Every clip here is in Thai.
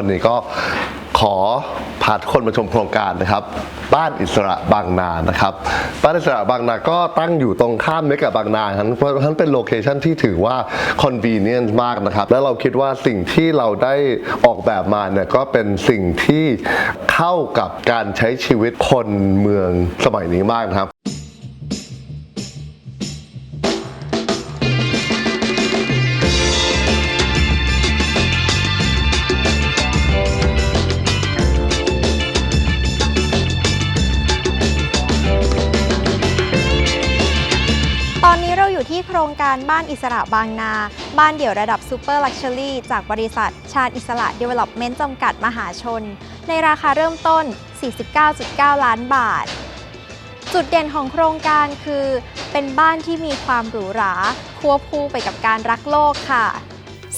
วันนี้ก็ขอพาทุกคนมาชมโครงการนะครับ บ้านอิสระบางนานะครับ บ้านอิสระบางนาก็ตั้งอยู่ตรงข้ามเมกะบางนาครับเพราะฉะนั้นเป็นโลเคชันที่ถือว่า convenient มากนะครับ แล้วเราคิดว่าสิ่งที่เราได้ออกแบบมาเนี่ยก็เป็นสิ่งที่เข้ากับการใช้ชีวิตคนเมืองสมัยนี้มากนะครับ รงการบ้านอิสระบางนา บ้านเดี่ยวระดับซูเปอร์ลักชัวรี่จากบริษัท ชาญอิสระ Development จำกัดมหาชน ในราคาเริ่มต้น 49.9 ล้านบาท จุดเด่นของโครงการคือ เป็นบ้านที่มีความหรูหรา ควบคู่ไปกับการรักโลกค่ะ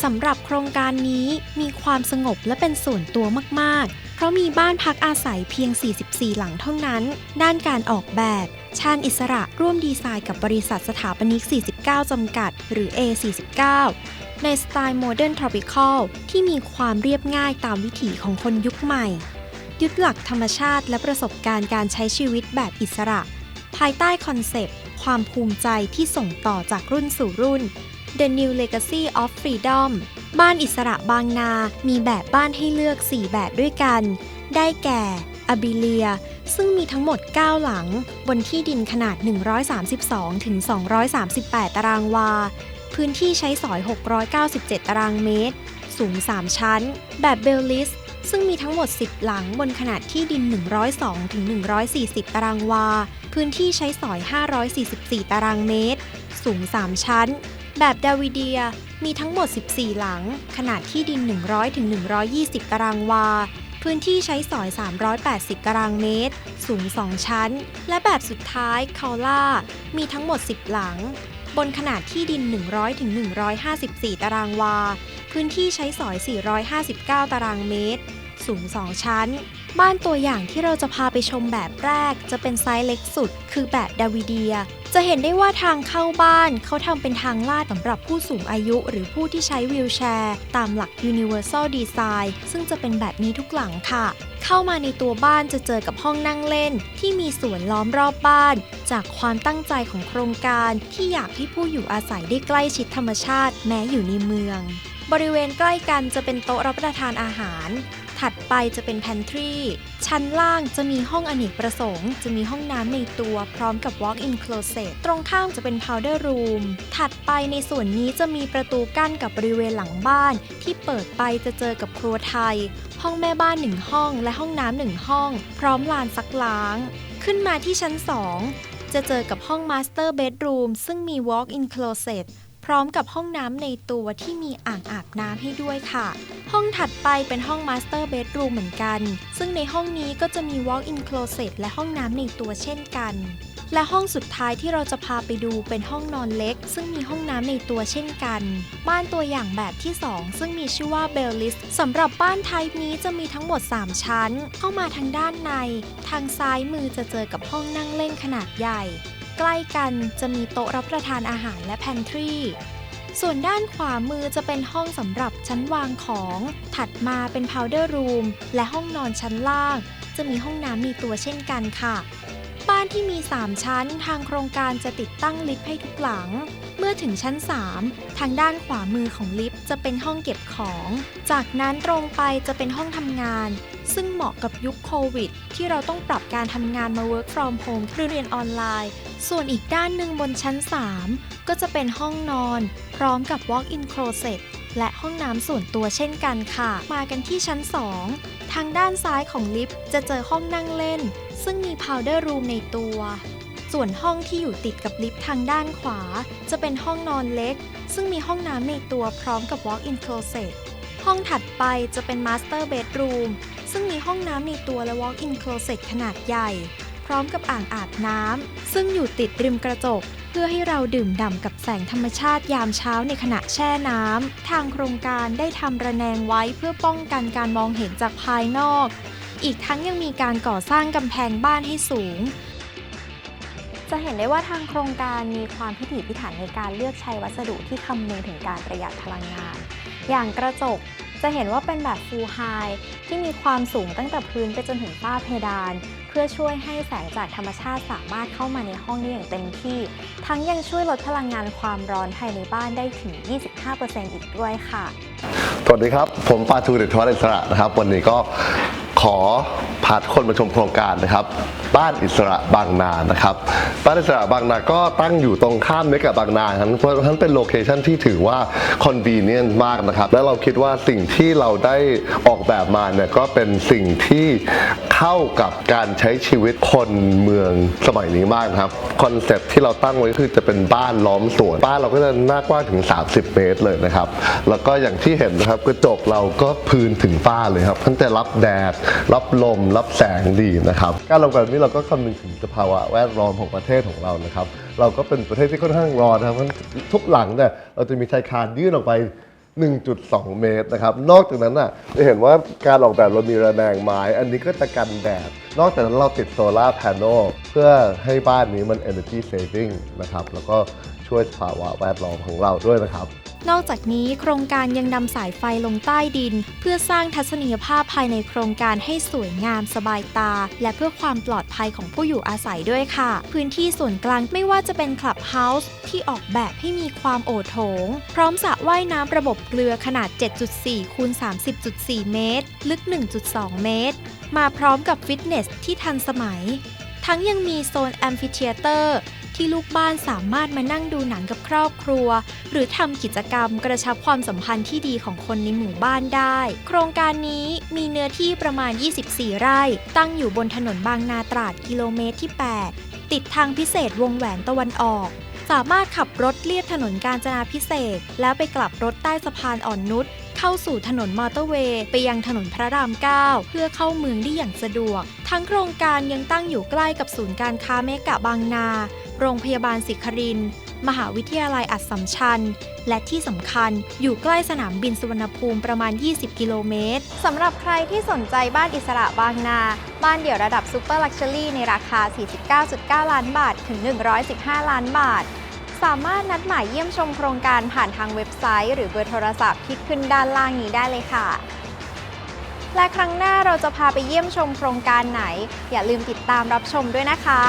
สำหรับโครงการนี้มีความสงบและเป็นส่วนตัวมาก ๆ เพราะมีบ้านพักอาศัยเพียง 44 หลังเท่านั้น ด้านการออกแบบ ชาญอิสระร่วมดีไซน์กับบริษัทสถาปนิก 49 จำกัด หรือ A49 ในสไตล์โมเดิร์นทรอปิคอลที่มีความเรียบง่ายตามวิถีของคนยุคใหม่ ยึดหลักธรรมชาติและประสบการณ์การใช้ชีวิตแบบอิสระ ภายใต้คอนเซปต์ ความภูมิใจที่ส่งต่อจากรุ่นสู่รุ่น The New Legacy of Freedom บ้านอิสระบางนา มีแบบบ้านให้เลือก 4 แบบด้วยกัน ได้แก่อบิเลีย ซึ่งมีทั้งหมด 9 หลัง บนที่ดินขนาด 132ถึง238 ตารางวา พื้นที่ใช้สอย 697 ตารางเมตร สูง 3 ชั้น แบบเบลลิส ซึ่งมีทั้งหมด 10 หลังบนขนาดที่ดิน 102ถึง140 ตารางวา พื้นที่ใช้สอย 544 ตารางเมตร สูง 3 ชั้น แบบดาวิเดียมีทั้งหมด 14 หลัง ขนาดที่ดิน 100ถึง120 ตารางวา พื้นที่ใช้สอย 380 ตารางเมตร สูง 2 ชั้น และแบบสุดท้ายคาล่า มีทั้งหมด 10 หลัง บนขนาดที่ดิน 100ถึง154 ตารางวา พื้นที่ใช้สอย 459 ตารางเมตร สูง 2 ชั้น บ้านตัวอย่างที่เราจะพาไปชมแบบแรก จะเป็นไซส์เล็กสุด คือแบบดาวิเดีย จะเห็นได้ว่าทางเข้าบ้านเขาทำเป็นทางลาดสำหรับผู้สูงอายุ หรือผู้ที่ใช้วีลแชร์ ตามหลัก Universal Design ซึ่งจะเป็นแบบนี้ทุกหลังค่ะ เข้ามาในตัวบ้านจะเจอกับห้องนั่งเล่น ที่มีสวนล้อมรอบบ้าน จากความตั้งใจของโครงการที่อยากให้ผู้อยู่อาศัยได้ใกล้ชิดธรรมชาติ แม้อยู่ในเมือง บริเวณใกล้กันจะเป็นโต๊ะรับประทานอาหาร ถัดไปจะเป็น pantry ชั้นล่างจะมีห้องอเนกประสงค์ จะมีห้องน้ำในตัวพร้อมกับ walk-in closet ตรงข้ามจะเป็น powder room ถัดไปในส่วนนี้จะมีประตูกั้นกับบริเวณหลังบ้าน ที่เปิดไปจะเจอกับครัวไทย ห้องแม่บ้านหนึ่งห้อง และห้องน้ำหนึ่งห้อง พร้อมลานซักล้าง ขึ้นมาที่ชั้น 2 จะเจอกับห้อง master bedroom ซึ่งมี walk-in closet พร้อมกับห้องน้ำในตัวที่มีอ่างอาบน้ำให้ด้วยค่ะ ห้องถัดไปเป็นห้อง Master Bedroom เหมือนกัน ซึ่งในห้องนี้ก็จะมี Walk-in Closet และห้องน้ำในตัวเช่นกันและห้องสุดท้ายที่เราจะพาไปดูเป็นห้องนอนเล็ก ซึ่งมีห้องน้ำในตัวเช่นกัน บ้านตัวอย่างแบบที่ 2 ซึ่งมีชื่อว่า Bell List สำหรับบ้านไทป์นี้จะมีทั้งหมด 3 ชั้น เข้ามาทางด้านใน ทางซ้ายมือจะเจอกับห้องนั่งเล่นขนาดใหญ่ ใกล้กันจะมีโต๊ะรับประทานอาหารและ pantry ส่วนด้านขวามือจะเป็นห้องสำหรับชั้นวางของ ถัดมาเป็น powder room และห้องนอนชั้นล่าง จะมีห้องน้ำมีตัวเช่นกันค่ะ บ้านที่มี 3 ชั้น ทางโครงการจะติดตั้งลิฟต์ให้ทุกหลัง เมื่อถึงชั้น 3 ทางด้านขวามือของลิฟต์จะเป็นห้องเก็บของ จากนั้นตรงไปจะเป็นห้องทำงาน ซึ่งเหมาะกับยุคโควิด ที่เราต้องปรับการทำงานมา work from home หรือเรียนออนไลน์ ส่วนอีกด้านหนึ่งบนชั้น 3 ก็จะเป็นห้องนอน พร้อมกับ walk-in closet และห้องน้ำส่วนตัวเช่นกันค่ะ มากันที่ชั้น 2 ทางด้านซ้ายของลิฟต์จะเจอห้องนั่งเล่น ซึ่งมี powder room ในตัว ส่วนห้องที่อยู่ติดกับลิฟต์ทางด้านขวา จะเป็นห้องนอนเล็ก ซึ่งมีห้องน้ำในตัวพร้อมกับ walk-in closet ห้องถัดไปจะเป็น master bedroom ซึ่งมีห้องน้ำในตัวและ walk-in closet ขนาดใหญ่ พร้อมกับอ่างอาบน้ำซึ่งอยู่ติดริมกระจกเพื่อให้เราดื่มด่ำกับแสงธรรมชาติยามเช้าในขณะแช่น้ำ ทางโครงการได้ทำระแนงไว้เพื่อป้องกันการมองเห็นจากภายนอก อีกทั้งยังมีการก่อสร้างกำแพงบ้านให้สูง จะเห็นได้ว่าทางโครงการมีความพิถีพิถันในการเลือกใช้วัสดุที่คำนึงถึงการประหยัดพลังงาน อย่างกระจกจะเห็นว่าเป็นแบบ full high ที่มีความสูงตั้งแต่พื้นไปจนถึงฝ้าเพดาน เพื่อช่วยให้แสงจากธรรมชาติสามารถเข้ามาในห้องได้อย่างเต็มที่ ทั้งยังช่วยลดพลังงานความร้อนภายในบ้านได้ถึง 25%อีกด้วยค่ะ สวัสดีครับ ผมปาทูเดชวัฒน์อิสระนะครับ วันนี้ก็ ขอพาทุกคนมาชมโครงการนะครับ บ้านอิสระบางนานะครับ บ้านอิสระบางนาก็ตั้งอยู่ตรงข้ามเมกะบางนาครับเพราะฉะนั้นเป็นโลเคชันที่ถือว่าคอนวีเนียนมากนะครับ และเราคิดว่าสิ่งที่เราได้ออกแบบมาเนี่ยก็เป็นสิ่งที่เข้ากับการใช้ชีวิตคนเมืองสมัยนี้มากนะครับคอนเซ็ปที่เราตั้งไว้คือจะเป็นบ้านล้อมสวน บ้านเราก็จะหน้ากว้างถึง 30 เมตรเลยนะครับ แล้วก็อย่างที่เห็นนะครับกระจกเราก็พื้นถึงฝ้าเลยครับทั้งแต่รับแดดรับลม รับแสงดีนะครับ การลงแบบนี้เราก็คำนึงถึงสภาวะแวดล้อมของประเทศของเรานะครับ เราก็เป็นประเทศที่ค่อนข้างร้อนนะครับเพราะทุกหลังเนี่ยเราจะมีชายคายื่นออกไป 1.2 เมตรนะครับ นอกจากนั้นน่ะจะเห็นว่าการออกแบบเรามีระแนงไม้ อันนี้ก็จะกันแดด นอกจากนั้นเราติดโซลาร์แผงเพื่อให้บ้านนี้มัน energy saving นะครับ แล้วก็ช่วยสภาวะแวดล้อมของเราด้วยนะครับ นอกจากนี้โครงการยังนำสายไฟลงใต้ดิน เพื่อสร้างทัศนียภาพภายในโครงการให้สวยงามสบายตา และเพื่อความปลอดภัยของผู้อยู่อาศัยด้วยค่ะ พื้นที่ส่วนกลางไม่ว่าจะเป็นคลับเฮาส์ที่ออกแบบให้มีความโอโถง พร้อมสระว่ายน้ำระบบเกลือขนาด 7.4คูณ30.4 เมตร ลึก 1.2 เมตร มาพร้อมกับฟิตเนสที่ทันสมัย ทั้งยังมีโซนแอมฟิเทียเตอร์ ที่ลูกบ้านสามารถมานั่งดูหนังกับครอบครัว หรือทำกิจกรรมกระชับความสัมพันธ์ที่ดีของคนในหมู่บ้านได้ โครงการนี้มีเนื้อที่ประมาณ 24 ไร่ ตั้งอยู่บนถนนบางนาตราดกิโลเมตรที่ 8 ติดทางพิเศษวงแหวนตะวันออก สามารถขับรถเลียบถนนกาญจนาพิเศษ แล้วไปกลับรถใต้สะพานอ่อนนุชเข้าสู่ถนนมอเตอร์เวย์ไปยังถนนพระราม 9 เพื่อเข้าเมืองได้อย่างสะดวก ทั้งโครงการยังตั้งอยู่ใกล้กับศูนย์การค้าเมกะบางนา โรงพยาบาลศิคริน มหาวิทยาลัยอัสสัมชัญ และที่สำคัญอยู่ใกล้สนามบินสุวรรณภูมิประมาณ 20 กิโลเมตร สำหรับใครที่สนใจบ้านอิสระบางนา บ้านเดี่ยวระดับซูเปอร์ลักชัวรี่ในราคา 49.9 ล้านบาท ถึง 115 ล้านบาท สามารถนัดหมายเยี่ยมชมโครงการผ่านทางเว็บไซต์ หรือเบอร์โทรศัพท์ที่ขึ้นด้านล่างนี้ได้เลยค่ะและครั้งหน้าเราจะพาไปเยี่ยมชมโครงการไหน อย่าลืมติดตามรับชมด้วยนะคะ